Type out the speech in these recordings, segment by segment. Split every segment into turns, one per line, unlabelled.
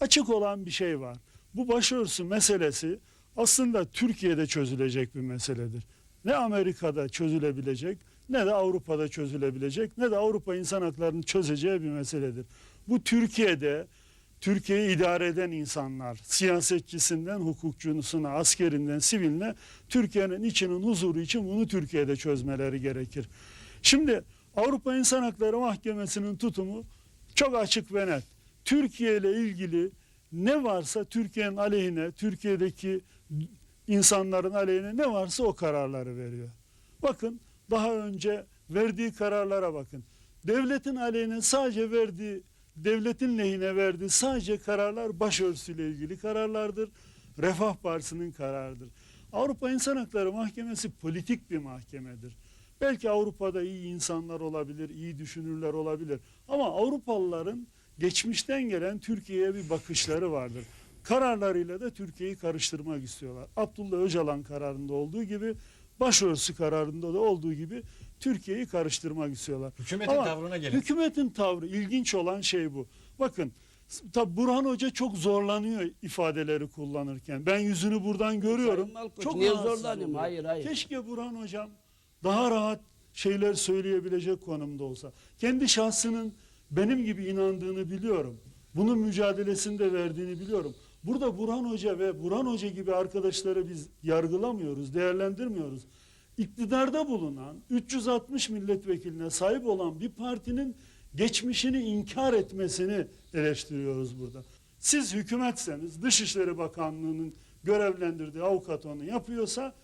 açık olan bir şey var. Bu başörtüsü meselesi aslında Türkiye'de çözülecek bir meseledir. Ne Amerika'da çözülebilecek ne de Avrupa'da çözülebilecek ne de Avrupa insan haklarını çözeceği bir meseledir. Bu Türkiye'de Türkiye'yi idare eden insanlar, siyasetçisinden hukukçusuna, askerinden siviline Türkiye'nin içinin huzuru için bunu Türkiye'de çözmeleri gerekir. Şimdi Avrupa İnsan Hakları Mahkemesi'nin tutumu çok açık ve net. Türkiye ile ilgili ne varsa Türkiye'nin aleyhine, Türkiye'deki insanların aleyhine ne varsa o kararları veriyor. Bakın daha önce verdiği kararlara bakın. Devletin aleyhine sadece verdiği, devletin lehine verdiği sadece kararlar başörtüsüyle ilgili kararlardır. Refah Partisi'nin kararıdır. Avrupa İnsan Hakları Mahkemesi politik bir mahkemedir. Belki Avrupa'da iyi insanlar olabilir, iyi düşünürler olabilir. Ama Avrupalıların geçmişten gelen Türkiye'ye bir bakışları vardır. Kararlarıyla da Türkiye'yi karıştırmak istiyorlar. Abdullah Öcalan kararında olduğu gibi, başörtüsü kararında da olduğu gibi Türkiye'yi karıştırmak istiyorlar.
Hükümetin
Ama
tavrına gelin.
Hükümetin tavrı ilginç olan şey bu. Bakın tabi Burhan Hoca çok zorlanıyor ifadeleri kullanırken. Ben yüzünü buradan görüyorum.
Malkoç,
çok
niye zorlanayım? Hayır, hayır.
Keşke Burhan Hocam daha rahat şeyler söyleyebilecek konumda olsa. Kendi şahsının benim gibi inandığını biliyorum. Bunun mücadelesini de verdiğini biliyorum. Burada Burhan Hoca ve Burhan Hoca gibi arkadaşları biz yargılamıyoruz, değerlendirmiyoruz. İktidarda bulunan 360 milletvekiline sahip olan bir partinin geçmişini inkar etmesini eleştiriyoruz burada. Siz hükümetseniz Dışişleri Bakanlığı'nın görevlendirdiği avukat onu yapıyorsa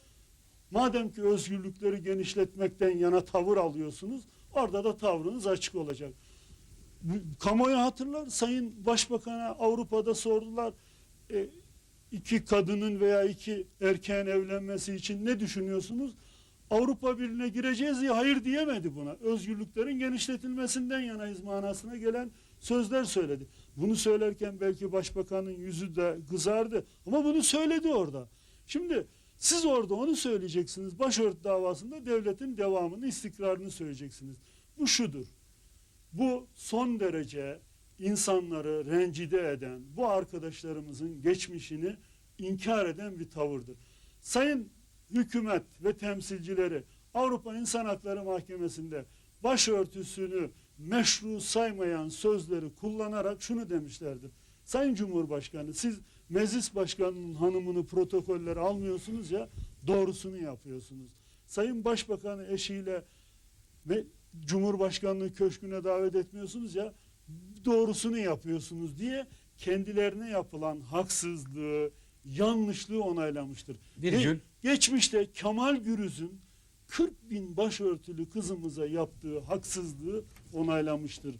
Madem ki özgürlükleri genişletmekten yana tavır alıyorsunuz, orada da tavrınız açık olacak. Kamuoyu hatırlar, Sayın Başbakan'a Avrupa'da sordular, e, iki kadının veya iki erkeğin evlenmesi için ne düşünüyorsunuz? Avrupa Birliği'ne gireceğiz diye hayır diyemedi buna. Özgürlüklerin genişletilmesinden yanayız manasına gelen sözler söyledi. Bunu söylerken belki başbakanın yüzü de kızardı ama bunu söyledi orada. Şimdi siz orada onu söyleyeceksiniz. Başörtü davasında devletin devamını, istikrarını söyleyeceksiniz. Bu şudur. Bu son derece insanları rencide eden, bu arkadaşlarımızın geçmişini inkar eden bir tavırdır. Sayın hükümet ve temsilcileri Avrupa İnsan Hakları Mahkemesi'nde başörtüsünü meşru saymayan sözleri kullanarak şunu demişlerdir. Sayın Cumhurbaşkanı siz meclis başkanının hanımını protokollere almıyorsunuz ya doğrusunu yapıyorsunuz. Sayın Başbakanı eşiyle ve Cumhurbaşkanlığı köşküne davet etmiyorsunuz ya doğrusunu yapıyorsunuz diye kendilerine yapılan haksızlığı, yanlışlığı onaylamıştır.
Virgül.
Ge- geçmişte Kemal Gürüz'ün 40 bin başörtülü kızımıza yaptığı haksızlığı onaylamıştır.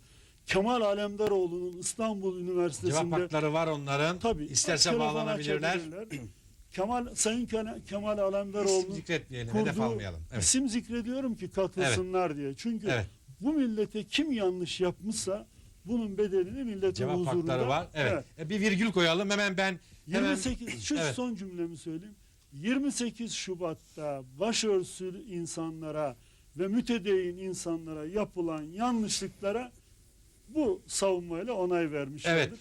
Kemal Alemdaroğlu'nun İstanbul Üniversitesi'nde
Cevap hakları var onların.
Tabii.
İsterse bağlanabilirler.
Kemal Sayın Kemal, Kemal
İsim zikretmeyelim, hedef
kurduğu
almayalım. Evet.
isim zikrediyorum ki katılsınlar diye. Çünkü
Evet.
bu millete kim yanlış yapmışsa bunun bedelini milletin
Cevap
huzurunda.
hakları var. Evet. E, Bir virgül koyalım. Hemen ben hemen
28 şu
Evet.
son cümlemi söyleyeyim. 28 Şubat'ta başörtüsü insanlara ve mütedeyyin insanlara yapılan yanlışlıklara bu savunmayla onay vermişlerdir.
Evet.